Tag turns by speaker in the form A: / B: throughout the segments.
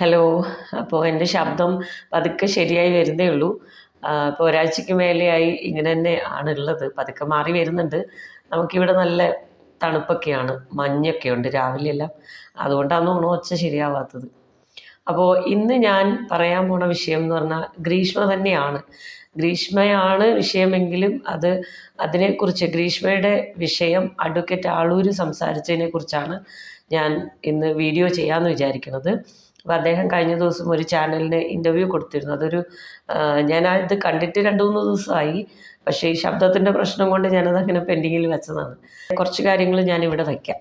A: Hello അപ്പോൾ എന്റെ ശബ്ദം പതുക്കെ ശരിയായി വരുന്നേ ഉള്ളൂ. ഇപ്പോൾ ഒരാഴ്ചയ്ക്ക് മേലെയായി ഇങ്ങനെ തന്നെ ആണുള്ളത്. പതുക്കെ മാറി വരുന്നുണ്ട്. നമുക്കിവിടെ നല്ല തണുപ്പൊക്കെയാണ്. മഞ്ഞൊക്കെ ഉണ്ട് രാവിലെയെല്ലാം. അതുകൊണ്ടാണ് ഒച്ച ശരിയാവാത്തത്. അപ്പോൾ ഇന്ന് ഞാൻ പറയാൻ പോണ വിഷയം എന്ന് പറഞ്ഞാൽ ഗ്രീഷ്മ തന്നെയാണ്. ഗ്രീഷ്മയാണ് വിഷയമെങ്കിലും അത് അതിനെക്കുറിച്ച് ഗ്രീഷ്മയുടെ വിഷയം അഡ്വക്കേറ്റ് ആളൂര് സംസാരിച്ചതിനെ കുറിച്ചാണ് ഞാൻ ഇന്ന് വീഡിയോ ചെയ്യാമെന്ന് വിചാരിക്കുന്നത്. അപ്പോൾ അദ്ദേഹം കഴിഞ്ഞ ദിവസം ഒരു ചാനലിന് ഇന്റർവ്യൂ കൊടുത്തിരുന്നു. അതൊരു ഞാൻ ആ ഇത് കണ്ടിട്ട് രണ്ട് മൂന്ന് ദിവസമായി. പക്ഷേ ഈ ശബ്ദത്തിന്റെ പ്രശ്നം കൊണ്ട് ഞാനത് അങ്ങനെ പെൻഡിങ്ങിൽ വെച്ചതാണ്. കുറച്ച് കാര്യങ്ങൾ ഞാനിവിടെ വയ്ക്കാം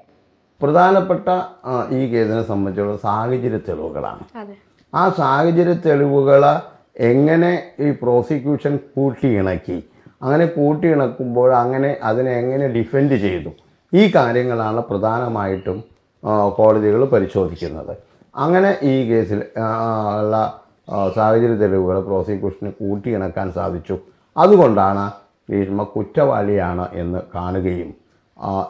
B: പ്രധാനപ്പെട്ട ഈ കേസിനെ സംബന്ധിച്ചുള്ള സാഹചര്യ തെളിവുകളാണ്.
C: അതെ.
B: ആ സാഹചര്യ തെളിവുകൾ എങ്ങനെ ഈ പ്രോസിക്യൂഷൻ കൂട്ടിയിണക്കി അങ്ങനെ കൂട്ടിയിണക്കുമ്പോൾ അങ്ങനെ അതിനെ എങ്ങനെ ഡിഫെൻഡ് ചെയ്തു? ഈ കാര്യങ്ങളാണ് പ്രധാനമായിട്ടും കോടതികൾ പരിശോധിക്കുന്നത്. അങ്ങനെ ഈ കേസിൽ ഉള്ള സാഹചര്യ തെളിവുകൾ പ്രോസിക്യൂഷന് കൂട്ടിയിണക്കാൻ സാധിച്ചു. അതുകൊണ്ടാണ് ഭീഷ്മ കുറ്റവാളിയാണ് എന്ന് കാണുകയും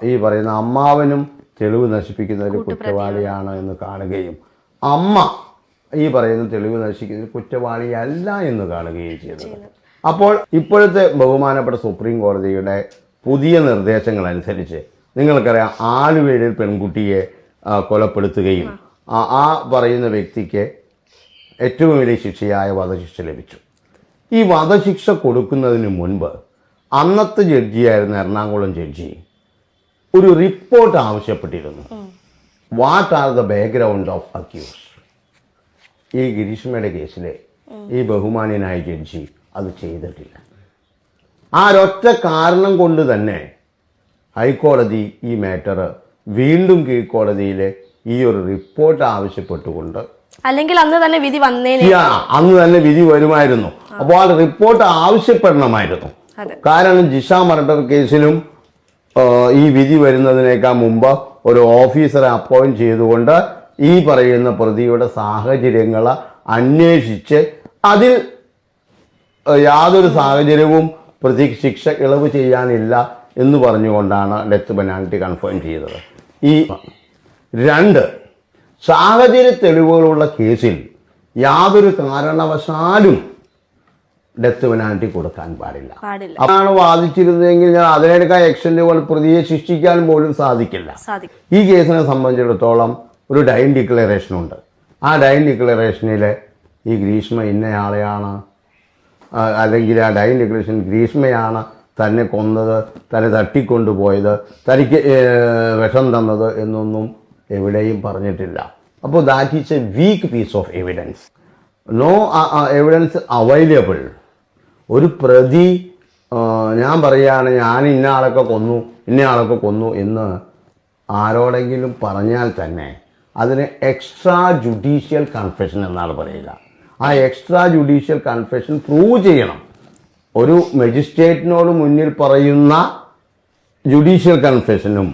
B: ഈ പറയുന്ന അമ്മാവനും തെളിവ് നശിപ്പിക്കുന്ന ഒരു കുറ്റവാളിയാണ് എന്ന് കാണുകയും അമ്മ ഈ പറയുന്ന തെളിവ് നശിക്കുന്ന കുറ്റവാളിയല്ല എന്ന് കാണുകയും ചെയ്തത്. അപ്പോൾ ഇപ്പോഴത്തെ ബഹുമാനപ്പെട്ട സുപ്രീം കോടതിയുടെ പുതിയ നിർദ്ദേശങ്ങൾ അനുസരിച്ച് നിങ്ങൾക്കറിയാം ആലുവേഴിൽ പെൺകുട്ടിയെ കൊലപ്പെടുത്തുകയും ആ പറയുന്ന വ്യക്തിക്ക് ഏറ്റവും വലിയ ശിക്ഷയായ വധശിക്ഷ ലഭിച്ചു. ഈ വധശിക്ഷ കൊടുക്കുന്നതിന് മുൻപ് അന്നത്തെ ജഡ്ജിയായിരുന്ന എറണാകുളം ജഡ്ജി ഒരു റിപ്പോർട്ട് ആവശ്യപ്പെട്ടിരുന്നു. What are the background of accuse ഈ ഗിരീഷ്മയുടെ കേസിലെ ഈ ബഹുമാന്യനായ ജഡ്ജി അത് ചെയ്തിട്ടില്ല. ആ ഒരൊറ്റ കാരണം കൊണ്ട് തന്നെ ഹൈക്കോടതി ഈ മാറ്റർ വീണ്ടും കീഴ്ക്കോടതിയിലെ ഈ ഒരു റിപ്പോർട്ട് ആവശ്യപ്പെട്ടുകൊണ്ട്
C: അല്ലെങ്കിൽ അന്ന് തന്നെ വിധി
B: വന്നേ അന്ന് തന്നെ വിധി വരുമായിരുന്നു. അപ്പോൾ ആ റിപ്പോർട്ട് ആവശ്യപ്പെടണമായിരുന്നു. കാരണം ജിഷ മർഡർ കേസിലും ഈ വിധി വരുന്നതിനേക്കാൾ മുമ്പ് ഒരു ഓഫീസറെ അപ്പോയിന്റ് ചെയ്തുകൊണ്ട് ഈ പറയുന്ന പ്രതിയുടെ സാഹചര്യങ്ങൾ അന്വേഷിച്ച് അതിൽ യാതൊരു സാഹചര്യവും പ്രതിക്ക് ശിക്ഷ ഇളവ് ചെയ്യാനില്ല എന്ന് പറഞ്ഞുകൊണ്ടാണ് ഡെത്ത് പെനാൽറ്റി കൺഫേം ചെയ്തത്. ഈ രണ്ട് സാഹചര്യ തെളിവുകളുള്ള കേസിൽ യാതൊരു കാരണവശാലും ഡെത്ത് പെനാൽറ്റി കൊടുക്കാൻ പാടില്ല. അതാണ് വാദിച്ചിരുന്നതെങ്കിൽ ഞാൻ അതിനേക്കാൾ എക്സ്റ്റന്റുകൾ പ്രതിയെ ശിക്ഷിക്കാൻ പോലും സാധിക്കില്ല. ഈ കേസിനെ സംബന്ധിച്ചിടത്തോളം ഒരു ഡൈൻ ഡിക്ലറേഷൻ ഉണ്ട്. ആ ഡൈൻ ഡിക്ലറേഷനിൽ ഈ ഗ്രീഷ്മ ഇന്നയാളെയാണ് അല്ലെങ്കിൽ ആ ഡൈൻ ഡിക്ലറേഷൻ ഗ്രീഷ്മയാണ് തന്നെ കൊന്നത് തന്നെ തട്ടിക്കൊണ്ടുപോയത് തനിക്ക് വിഷം തന്നത് എന്നൊന്നും എവിടെയും പറഞ്ഞിട്ടില്ല. അപ്പോൾ that is a weak piece of evidence no evidence available ഒരു പ്രതി ഞാൻ പറയുകയാണ് ഞാൻ ഇന്ന ആളൊക്കെ കൊന്നു ഇന്ന ആളൊക്കെ കൊന്നു എന്ന് ആരോടെങ്കിലും പറഞ്ഞാൽ തന്നെ അതിന് എക്സ്ട്രാ ജുഡീഷ്യൽ കൺഫെഷൻ എന്നാണ് പറയുക. ആ എക്സ്ട്രാ ജുഡീഷ്യൽ കൺഫെഷൻ പ്രൂവ് ചെയ്യണം. ഒരു മജിസ്ട്രേറ്റിനോട് മുന്നിൽ പറയുന്ന ജുഡീഷ്യൽ കൺഫെഷനും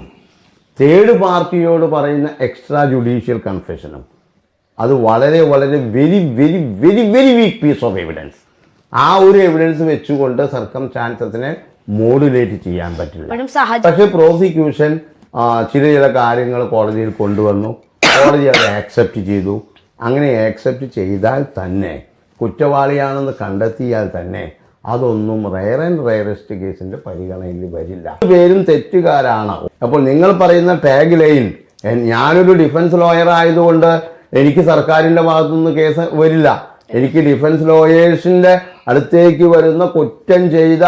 B: തേർഡ് പാർട്ടിയോട് പറയുന്ന എക്സ്ട്രാ ജുഡീഷ്യൽ കൺഫെഷനും അത് വളരെ വളരെ very very very very weak piece of evidence ആ ഒരു എവിഡൻസ് വെച്ചുകൊണ്ട് സർക്കം ചാൻസസിനെ മോഡുലേറ്റ് ചെയ്യാൻ പറ്റില്ല. പക്ഷേ പ്രോസിക്യൂഷൻ ചില ചില കാര്യങ്ങൾ കോടതിയിൽ കൊണ്ടുവന്നു. കോടതി അത് ആക്സെപ്റ്റ് ചെയ്തു. അങ്ങനെ ആക്സെപ്റ്റ് ചെയ്താൽ തന്നെ കുറ്റവാളിയാണെന്ന് കണ്ടെത്തിയാൽ തന്നെ അതൊന്നും റയർ ആൻഡ് റയറസ്റ്റ് കേസിന്റെ പരിഗണനയിൽ വരില്ല. പേരും തെറ്റുകാരാണ്. അപ്പോൾ നിങ്ങൾ പറയുന്ന ടാഗ് ലൈൻ ഞാനൊരു ഡിഫൻസ് ലോയർ ആയതുകൊണ്ട് എനിക്ക് സർക്കാരിന്റെ ഭാഗത്തുനിന്ന് കേസ് വരില്ല. എനിക്ക് ഡിഫൻസ് ലോയേഴ്സിന്റെ അടുത്തേക്ക് വരുന്ന കുറ്റം ചെയ്ത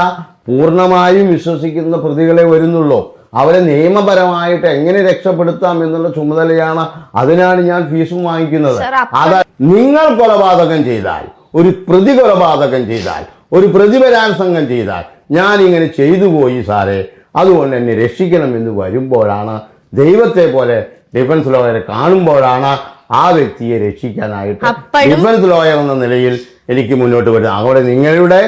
B: പൂർണമായും വിശ്വസിക്കുന്ന പ്രതികളെ വരുന്നുള്ളൂ. അവരെ നിയമപരമായിട്ട് എങ്ങനെ രക്ഷപ്പെടുത്താം എന്നുള്ള ചുമതലയാണ് അതിനാണ് ഞാൻ ഫീസും വാങ്ങിക്കുന്നത്. അതാ നിങ്ങൾ കൊലപാതകം ചെയ്താൽ ഒരു പ്രതി കൊലപാതകം ചെയ്താൽ ഒരു പ്രതിപരാസംഗം ചെയ്താൽ ഞാൻ ഇങ്ങനെ ചെയ്തു പോയി സാറേ. അതുകൊണ്ട് എന്നെ രക്ഷിക്കണമെന്ന് വരുമ്പോഴാണ് ദൈവത്തെ പോലെ ഡിഫൻസ് ലോയറെ കാണുമ്പോഴാണ് ആ വ്യക്തിയെ രക്ഷിക്കാനായിട്ട് ഡിഫൻസ് ലോയർ എന്ന നിലയിൽ എനിക്ക് മുന്നോട്ട് വരുന്നത്. അവിടെ നിങ്ങളുടെ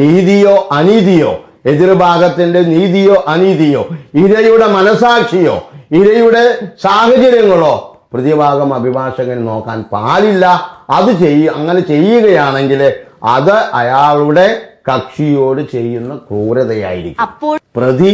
B: നീതിയോ അനീതിയോ എതിർഭാഗത്തിന്റെ നീതിയോ അനീതിയോ ഇരയുടെ മനസാക്ഷിയോ ഇരയുടെ സാഹചര്യങ്ങളോ പ്രതിഭാഗം അഭിഭാഷകൻ നോക്കാൻ പാടില്ല. അത് ചെയ്യ അങ്ങനെ ചെയ്യുകയാണെങ്കിൽ അത് അയാളുടെ കക്ഷിയോട് ചെയ്യുന്ന ക്രൂരതയായിരിക്കും.
C: അപ്പോൾ
B: പ്രതി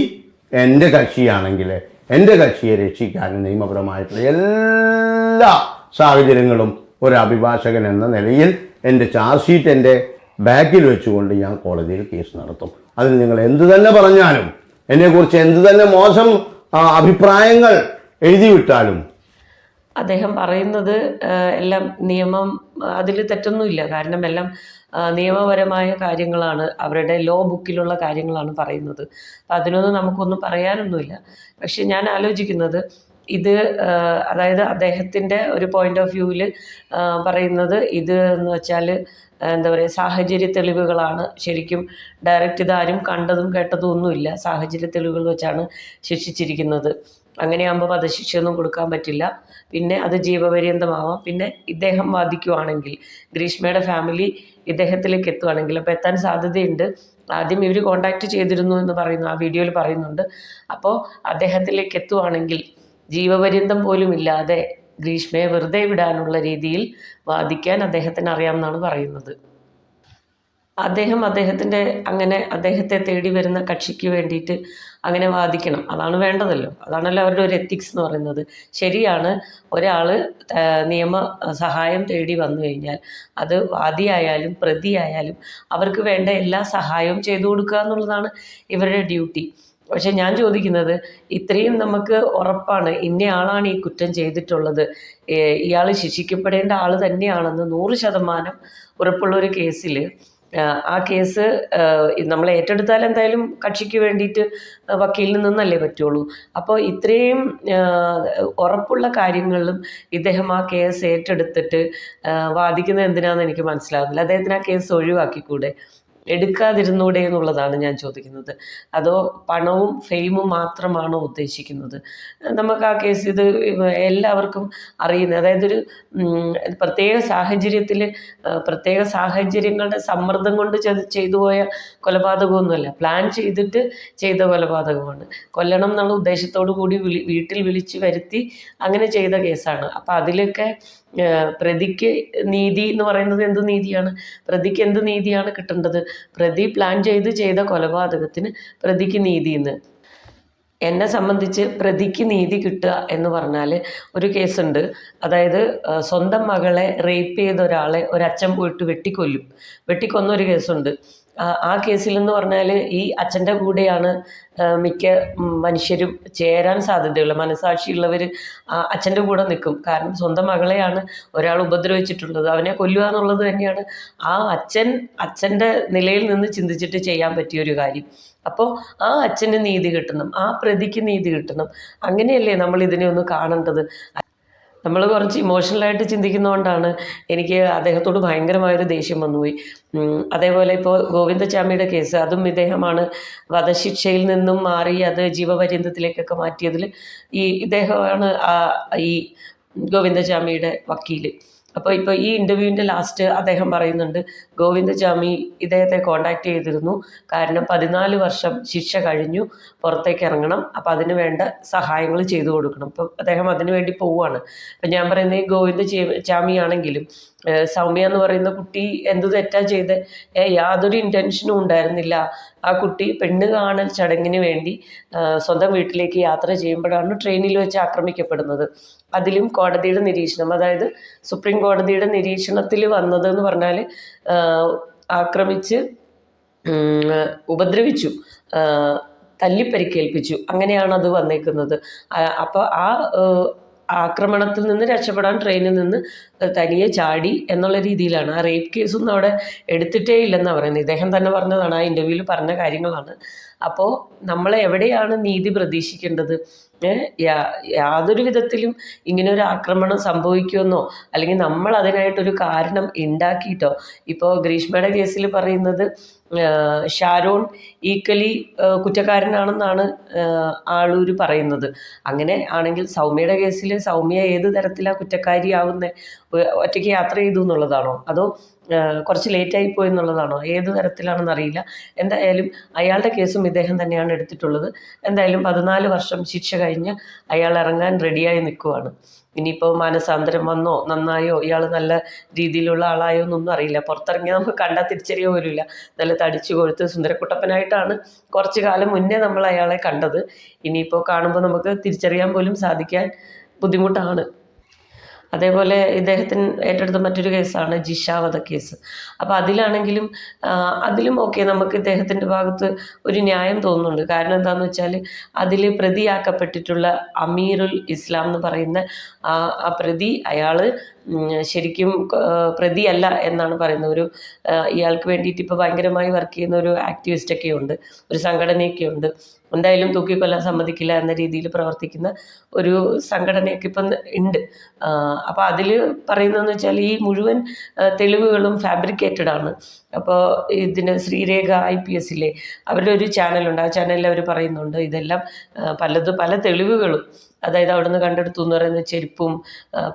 B: എന്റെ കക്ഷിയാണെങ്കിൽ എന്റെ കക്ഷിയെ രക്ഷിക്കാൻ നിയമപരമായിട്ടുള്ള എല്ലാ സാഹചര്യങ്ങളും ഒരു അഭിഭാഷകൻ എന്ന നിലയിൽ എന്റെ ചാർജ് ഷീറ്റ് എന്റെ ബാക്കിൽ വെച്ചുകൊണ്ട് ഞാൻ കോടതിയിൽ കേസ് നടത്തും. അതിൽ നിങ്ങൾ എന്തു തന്നെ പറഞ്ഞാലും എന്നെക്കുറിച്ച് എന്തു തന്നെ മോശം അഭിപ്രായങ്ങൾ എഴുതിവിട്ടാലും.
A: അദ്ദേഹം പറയുന്നത് എല്ലാം നിയമം അതിൽ തെറ്റൊന്നുമില്ല. കാരണം എല്ലാം നിയമപരമായ കാര്യങ്ങളാണ് അവരുടെ ലോ ബുക്കിലുള്ള കാര്യങ്ങളാണ് പറയുന്നത്. അപ്പം അതിനൊന്നും നമുക്കൊന്നും പറയാനൊന്നുമില്ല. പക്ഷെ ഞാൻ ആലോചിക്കുന്നത് ഇത് അതായത് അദ്ദേഹത്തിന്റെ ഒരു പോയിന്റ് ഓഫ് വ്യൂവിൽ പറയുന്നത് ഇത് എന്ന് വെച്ചാൽ എന്താ പറയുക സാഹചര്യ തെളിവുകളാണ്. ശരിക്കും ഡയറക്റ്റ് ഇതാരും കണ്ടതും കേട്ടതും ഒന്നുമില്ല. സാഹചര്യ തെളിവുകൾ വെച്ചാണ് ശിക്ഷിച്ചിരിക്കുന്നത്. അങ്ങനെയാകുമ്പോൾ വധശിക്ഷയൊന്നും കൊടുക്കാൻ പറ്റില്ല. പിന്നെ അത് ജീവപര്യന്തമാവാം. പിന്നെ ഇദ്ദേഹം വാദിക്കുവാണെങ്കിൽ ഗ്രീഷ്മയുടെ ഫാമിലി ഇദ്ദേഹത്തിലേക്ക് എത്തുവാണെങ്കിൽ അപ്പോൾ എത്താൻ സാധ്യതയുണ്ട്. ആദ്യം ഇവർ കോണ്ടാക്ട് ചെയ്തിരുന്നു എന്ന് പറയുന്നു ആ വീഡിയോയിൽ പറയുന്നുണ്ട്. അപ്പോൾ അദ്ദേഹത്തിലേക്ക് എത്തുവാണെങ്കിൽ ജീവപര്യന്തം പോലും ഇല്ലാതെ ഗ്രീഷ്മയെ വെറുതെ വിടാനുള്ള രീതിയിൽ വാദിക്കാൻ അദ്ദേഹത്തിന് അറിയാമെന്നാണ് പറയുന്നത്. അദ്ദേഹം അദ്ദേഹത്തിന്റെ അങ്ങനെ അദ്ദേഹത്തെ തേടി വരുന്ന കക്ഷിക്ക് വേണ്ടിയിട്ട് അങ്ങനെ വാദിക്കണം. അതാണ് വേണ്ടതല്ലോ. അതാണല്ലോ അവരുടെ ഒരു എത്തിക്സ് എന്ന് പറയുന്നത്. ശരിയാണ് ഒരാൾ നിയമ സഹായം തേടി വന്നു കഴിഞ്ഞാൽ അത് വാദിയായാലും പ്രതിയായാലും അവർക്ക് വേണ്ട എല്ലാ സഹായവും ചെയ്തു കൊടുക്കുക എന്നുള്ളതാണ് ഇവരുടെ ഡ്യൂട്ടി പക്ഷെ ഞാൻ ചോദിക്കുന്നത് ഇത്രയും നമുക്ക് ഉറപ്പാണ് ഇന്നയാളാണ് ഈ കുറ്റം ചെയ്തിട്ടുള്ളത്. ഇയാൾ ശിക്ഷിക്കപ്പെടേണ്ട ആൾ തന്നെയാണെന്ന് നൂറ് ശതമാനം ഉറപ്പുള്ള ഒരു കേസിൽ ആ കേസ് നമ്മൾ ഏറ്റെടുത്താൽ എന്തായാലും കക്ഷിക്ക് വേണ്ടിയിട്ട് വക്കീലിൽ നിന്നല്ലേ പറ്റുള്ളൂ. അപ്പോൾ ഇത്രയും ഉറപ്പുള്ള കാര്യങ്ങളിലും ഇദ്ദേഹം ആ കേസ് ഏറ്റെടുത്തിട്ട് വാദിക്കുന്നത് എന്തിനാണെന്ന് എനിക്ക് മനസ്സിലാകുന്നില്ല അദ്ദേഹത്തിന് ആ കേസ് ഒഴിവാക്കിക്കൂടെ? എടുക്കാതിരുന്നൂടെ എന്നുള്ളതാണ് ഞാൻ ചോദിക്കുന്നത്. അതോ പണവും ഫെയിമും മാത്രമാണോ ഉദ്ദേശിക്കുന്നത്? നമുക്ക് ആ കേസ് ഇത് എല്ലാവർക്കും അറിയുന്നത് അതായത് ഒരു പ്രത്യേക സാഹചര്യത്തിൽ പ്രത്യേക സാഹചര്യങ്ങളുടെ സമ്മർദ്ദം കൊണ്ട് ചെയ്ത് പോയ കൊലപാതകമൊന്നുമല്ല. പ്ലാൻ ചെയ്തിട്ട് ചെയ്ത കൊലപാതകമാണ്. കൊല്ലണം എന്നുള്ള ഉദ്ദേശത്തോടു കൂടി വീട്ടിൽ വിളിച്ച് വരുത്തി അങ്ങനെ ചെയ്ത കേസാണ്. അപ്പം അതിലൊക്കെ പ്രതിക്ക് നീതി എന്ന് പറയുന്നത് എന്ത് നീതിയാണ്? പ്രതിക്ക് എന്ത് നീതിയാണ് കിട്ടേണ്ടത്? പ്രതി പ്ലാൻ ചെയ്ത് ചെയ്ത കൊലപാതകത്തിന് പ്രതിക്ക് നീതി എന്ന് സംബന്ധിച്ച് പ്രതിക്ക് നീതി കിട്ടുക എന്ന് പറഞ്ഞാൽ ഒരു കേസുണ്ട്. അതായത് സ്വന്തം മകളെ റേപ്പ് ചെയ്ത ഒരാളെ ഒരച്ഛൻ പോയിട്ട് വെട്ടിക്കൊല്ലും. വെട്ടിക്കൊന്ന ഒരു കേസുണ്ട്. ആ, കേസിലെന്ന് പറഞ്ഞാൽ ഈ അച്ഛന്റെ കൂടെയാണ് മിക്ക മനുഷ്യരും ചേരാൻ സാധ്യതയുള്ള മനസാക്ഷിയുള്ളവർ അച്ഛന്റെ കൂടെ നിൽക്കും. കാരണം സ്വന്തം മകളെയാണ് ഒരാൾ ഉപദ്രവിച്ചിട്ടുള്ളത്. അവനെ കൊല്ലുക എന്നുള്ളത് തന്നെയാണ് ആ അച്ഛൻ അച്ഛന്റെ നിലയിൽ നിന്ന് ചിന്തിച്ചിട്ട് ചെയ്യാൻ പറ്റിയ ഒരു കാര്യം. അപ്പോൾ ആ അച്ഛന് നീതി കിട്ടണം ആ പ്രതിക്ക് നീതി കിട്ടണം. അങ്ങനെയല്ലേ നമ്മൾ ഇതിനെ ഒന്ന് കാണേണ്ടത്? നമ്മൾ കുറച്ച് ഇമോഷണലായിട്ട് ചിന്തിക്കുന്നതുകൊണ്ടാണ് എനിക്ക് അദ്ദേഹത്തോട് ഭയങ്കരമായൊരു ദേഷ്യം വന്നുപോയി. അതേപോലെ ഇപ്പോൾ ഗോവിന്ദചാമിയുടെ കേസ് അതും ഇദ്ദേഹമാണ് വധശിക്ഷയിൽ നിന്നും മാറി അത് ജീവപര്യന്തത്തിലേക്കൊക്കെ മാറ്റിയതിൽ ഈ ഇദ്ദേഹമാണ് ഈ ഗോവിന്ദചാമിയുടെ വക്കീൽ അപ്പോൾ ഇപ്പോൾ ഈ ഇന്റർവ്യൂവിന്റെ ലാസ്റ്റ് അദ്ദേഹം പറയുന്നുണ്ട് ഗോവിന്ദ ജാമി ഇദ്ദേഹത്തെ കോണ്ടാക്ട് ചെയ്തിരുന്നു. കാരണം പതിനാല് വർഷം ശിക്ഷ കഴിഞ്ഞു പുറത്തേക്ക് ഇറങ്ങണം. അപ്പോൾ അതിന് വേണ്ട സഹായങ്ങൾ ചെയ്തു കൊടുക്കണം. അപ്പോൾ അദ്ദേഹം അതിന് വേണ്ടി പോവുകയാണ്. അപ്പം ഞാൻ പറയുന്നത് ഈ ഗോവിന്ദ ജാമി ആണെങ്കിലും സൗമ്യ എന്ന് പറയുന്ന കുട്ടി എന്ത് തെറ്റാ ചെയ്ത്? യാതൊരു ഇന്റൻഷനും ഉണ്ടായിരുന്നില്ല. ആ കുട്ടി പെണ്ണ് കാണൽ ചടങ്ങിന് വേണ്ടി സ്വന്തം വീട്ടിലേക്ക് യാത്ര ചെയ്യുമ്പോഴാണ് ട്രെയിനിൽ വെച്ച് ആക്രമിക്കപ്പെടുന്നത്. അതിലും കോടതിയുടെ നിരീക്ഷണം അതായത് സുപ്രീം കോടതിയുടെ നിരീക്ഷണത്തിൽ വന്നത് എന്ന് പറഞ്ഞാൽ ആക്രമിച്ച് ഉപദ്രവിച്ചു തല്ലിപ്പരിക്കേൽപ്പിച്ചു. അങ്ങനെയാണ് അത് വന്നേക്കുന്നത്. അപ്പോൾ ആ ആക്രമണത്തിൽ നിന്ന് രക്ഷപ്പെടാൻ ട്രെയിനിൽ നിന്ന് തനിയെ ചാടി എന്നുള്ള രീതിയിലാണ്. ആ റേപ്പ് കേസൊന്നും അവിടെ എടുത്തിട്ടേ ഇല്ലെന്നാണ് പറയുന്നത്. ഇദ്ദേഹം തന്നെ പറഞ്ഞതാണ് ആ ഇന്റർവ്യൂവിൽ പറഞ്ഞ കാര്യങ്ങളാണ്. അപ്പോൾ നമ്മൾ എവിടെയാണ് നീതി പ്രതീക്ഷിക്കേണ്ടത്? യാതൊരു വിധത്തിലും ഇങ്ങനെ ഒരു ആക്രമണം സംഭവിക്കുമെന്നോ അല്ലെങ്കിൽ നമ്മൾ അതിനായിട്ടൊരു കാരണം ഉണ്ടാക്കിയിട്ടോ ഇപ്പോൾ ഗ്രീഷ്മയുടെ കേസിൽ പറയുന്നത് ഷാരോൺ ഈക്വലി കുറ്റക്കാരനാണെന്നാണ് ആളൂർ പറയുന്നത്. അങ്ങനെ ആണെങ്കിൽ സൗമ്യയുടെ കേസിൽ സൗമ്യ ഏത് തരത്തിലാണ് കുറ്റക്കാരിയാവുന്നത് ഒറ്റയ്ക്ക് യാത്ര ചെയ്തു എന്നുള്ളതാണോ? അതോ കുറച്ച് ലേറ്റായി പോയി എന്നുള്ളതാണോ? ഏത് തരത്തിലാണെന്ന് അറിയില്ല. എന്തായാലും അയാളുടെ കേസും ഇദ്ദേഹം തന്നെയാണ് എടുത്തിട്ടുള്ളത്. എന്തായാലും പതിനാല് വർഷം ശിക്ഷ കഴിഞ്ഞ് അയാൾ ഇറങ്ങാൻ റെഡിയായി നിൽക്കുവാണ്. ഇനിയിപ്പോൾ മാനസാന്തരം വന്നോ നന്നായോ ഇയാൾ നല്ല രീതിയിലുള്ള ആളായോ എന്നൊന്നും അറിയില്ല. പുറത്തിറങ്ങിയാൽ നമുക്ക് കണ്ടാൽ തിരിച്ചറിയാൻ പോലുമില്ല. നല്ല തടിച്ചു കൊഴുത്ത് സുന്ദരക്കുട്ടപ്പനായിട്ടാണ് കുറച്ച് കാലം മുന്നേ നമ്മൾ അയാളെ കണ്ടത്. ഇനിയിപ്പോൾ കാണുമ്പോൾ നമുക്ക് തിരിച്ചറിയാൻ പോലും സാധിക്കാൻ ബുദ്ധിമുട്ടാണ്. അതേപോലെ ഇദ്ദേഹത്തിന് ഏറ്റെടുത്ത മറ്റൊരു കേസാണ് ജിഷ കേസ്. അപ്പോൾ അതിലാണെങ്കിലും അതിലും ഓക്കെ നമുക്ക് ഇദ്ദേഹത്തിന്റെ ഭാഗത്ത് ഒരു ന്യായം തോന്നുന്നുണ്ട്. കാരണം എന്താണെന്ന് വെച്ചാൽ അതിൽ പ്രതിയാക്കപ്പെട്ടിട്ടുള്ള അമീറുൽ ഇസ്ലാം എന്ന് പറയുന്ന ആ പ്രതി അയാൾ ശരിക്കും പ്രതിയല്ല എന്നാണ് പറയുന്നത്. ഒരു ഇയാൾക്ക് വേണ്ടിയിട്ട് ഇപ്പോൾ ഭയങ്കരമായി വർക്ക് ചെയ്യുന്ന ഒരു ആക്ടിവിസ്റ്റ് ഒക്കെ ഉണ്ട്. ഒരു സംഘടനയൊക്കെ ഉണ്ട്. എന്തായാലും തൂക്കിക്കൊല്ലാൻ സമ്മതിക്കില്ല എന്ന രീതിയിൽ പ്രവർത്തിക്കുന്ന ഒരു സംഘടനയൊക്കെ ഇപ്പം ഉണ്ട്. അപ്പോൾ അതിൽ പറയുന്നതെന്ന് വെച്ചാൽ ഈ മുഴുവൻ തെളിവുകളും ഫാബ്രിക്കേറ്റഡ് ആണ്. അപ്പോൾ ഇതിന് ശ്രീരേഖ ഐ പി എസിലെ അവരുടെ ഒരു ചാനലുണ്ട് ആ ചാനലിൽ അവർ പറയുന്നുണ്ട് ഇതെല്ലാം പലതും പല തെളിവുകളും അതായത് അവിടുന്ന് കണ്ടെടുത്തു എന്ന് പറയുന്ന ചെരുപ്പും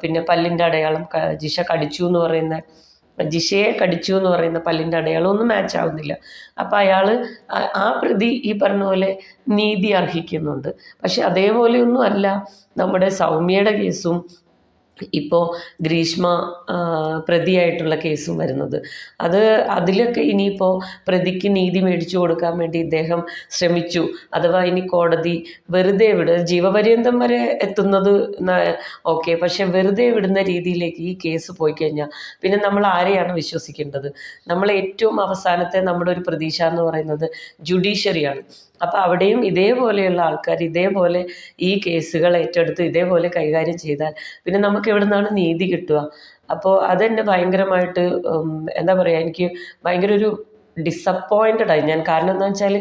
A: പിന്നെ പല്ലിന്റെ അടയാളം ജിഷ കടിച്ചു എന്ന് പറയുന്ന ജിഷയെ കടിച്ചു എന്ന് പറയുന്ന പല്ലിന്റെ അടയാളം ഒന്നും മാച്ച് ആവുന്നില്ല. അപ്പോൾ അയാൾ ആ പ്രതി ഈ പറഞ്ഞ പോലെ നീതി അർഹിക്കുന്നുണ്ട്. പക്ഷെ അതേപോലെയൊന്നും അല്ല നമ്മുടെ സൗമ്യയുടെ കേസും ഇപ്പോൾ ഗ്രീഷ്മ പ്രതിയായിട്ടുള്ള കേസും വരുന്നത്. അത് അതിലൊക്കെ ഇനിയിപ്പോൾ പ്രതിക്ക് നീതി മേടിച്ചു കൊടുക്കാൻ വേണ്ടി ഇദ്ദേഹം ശ്രമിച്ചു. അഥവാ ഇനി കോടതി വെറുതെ വിടുക ജീവപര്യന്തം വരെ എത്തുന്നത് ഓക്കെ. പക്ഷെ വെറുതെ വിടുന്ന രീതിയിലേക്ക് ഈ കേസ് പോയി കഴിഞ്ഞാൽ പിന്നെ നമ്മൾ ആരെയാണ് വിശ്വസിക്കേണ്ടത്? നമ്മൾ ഏറ്റവും അവസാനത്തെ നമ്മുടെ ഒരു പ്രതീക്ഷ എന്ന് പറയുന്നത് ജുഡീഷ്യറിയാണ്. അപ്പോൾ അവിടെയും ഇതേപോലെയുള്ള ആൾക്കാർ ഇതേപോലെ ഈ കേസുകൾ ഏറ്റെടുത്ത് ഇതേപോലെ കൈകാര്യം ചെയ്താൽ പിന്നെ നമുക്ക് എവിടെ നിന്നാണ് നീതി കിട്ടുക? അപ്പോൾ അതെന്നെ ഭയങ്കരമായിട്ട് എന്താ പറയുക എനിക്ക് ഭയങ്കര ഒരു ഡിസപ്പോയിന്റഡ് ആയി. ഞാൻ കാരണം എന്താ വെച്ചാൽ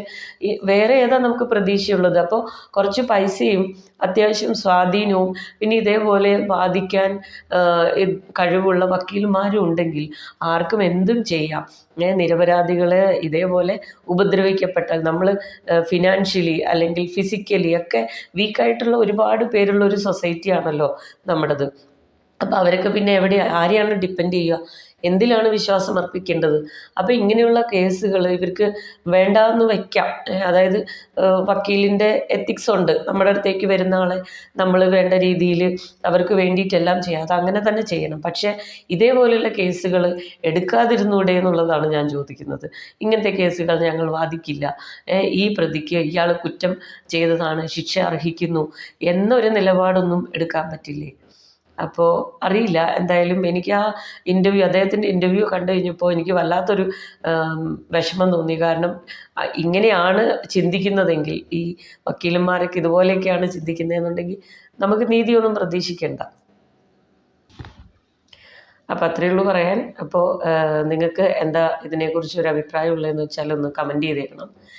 A: ഈ വേറെ ഏതാ നമുക്ക് പ്രതീക്ഷയുള്ളത്? അപ്പോൾ കുറച്ച് പൈസയും അത്യാവശ്യം സ്വാധീനവും പിന്നെ ഇതേപോലെ വാദിക്കാൻ കഴിവുള്ള വക്കീൽമാരും ഉണ്ടെങ്കിൽ ആർക്കും എന്തും ചെയ്യാം. നിരപരാധികളെ ഇതേപോലെ ഉപദ്രവിക്കപ്പെട്ടാൽ നമ്മൾ ഫിനാൻഷ്യലി അല്ലെങ്കിൽ ഫിസിക്കലി ഒക്കെ വീക്കായിട്ടുള്ള ഒരുപാട് പേരുള്ള ഒരു സൊസൈറ്റിയാണല്ലോ നമ്മുടേത്. അപ്പോൾ അവരൊക്കെ പിന്നെ എവിടെ ആരെയാണ് ഡിപ്പെൻഡ് ചെയ്യുക? എന്തിലാണ് വിശ്വാസം അർപ്പിക്കേണ്ടത്? അപ്പോൾ ഇങ്ങനെയുള്ള കേസുകൾ ഇവർക്ക് വേണ്ടാന്ന് വയ്ക്കാം അതായത് വക്കീലിന്റെ എത്തിക്സ് ഉണ്ട്. നമ്മുടെ അടുത്തേക്ക് വരുന്ന ആളെ നമ്മൾ വേണ്ട രീതിയിൽ അവർക്ക് വേണ്ടിയിട്ടെല്ലാം ചെയ്യാം. അത് അങ്ങനെ തന്നെ ചെയ്യണം. പക്ഷേ ഇതേപോലെയുള്ള കേസുകൾ എടുക്കാതിരുന്നൂടെ എന്നുള്ളതാണ് ഞാൻ ചോദിക്കുന്നത്. ഇങ്ങനത്തെ കേസുകൾ ഞങ്ങൾ വാദിക്കില്ല. ഈ പ്രതിക്ക് ഇയാൾ കുറ്റം ചെയ്തതാണ് ശിക്ഷ അർഹിക്കുന്നു എന്നൊരു നിലപാടൊന്നും എടുക്കാൻ പറ്റില്ലേ? അപ്പോൾ അറിയില്ല. എന്തായാലും എനിക്ക് ആ ഇന്റർവ്യൂ അദ്ദേഹത്തിന്റെ ഇന്റർവ്യൂ കണ്ടു കഴിഞ്ഞപ്പോൾ എനിക്ക് വല്ലാത്തൊരു വിഷമം തോന്നി. കാരണം ഇങ്ങനെയാണ് ചിന്തിക്കുന്നതെങ്കിൽ ഈ വക്കീലന്മാരൊക്കെ ഇതുപോലെയൊക്കെയാണ് ചിന്തിക്കുന്നതെന്നുണ്ടെങ്കിൽ നമുക്ക് നീതിയൊന്നും പ്രതീക്ഷിക്കേണ്ട. അപ്പോൾ അത്രയേ ഉള്ളൂ പറയാൻ. അപ്പോൾ നിങ്ങൾക്ക് എന്താ ഇതിനെക്കുറിച്ച് ഒരു അഭിപ്രായം ഉള്ളതെന്ന് വെച്ചാൽ ഒന്ന് കമന്റ് ചെയ്തേക്കണം.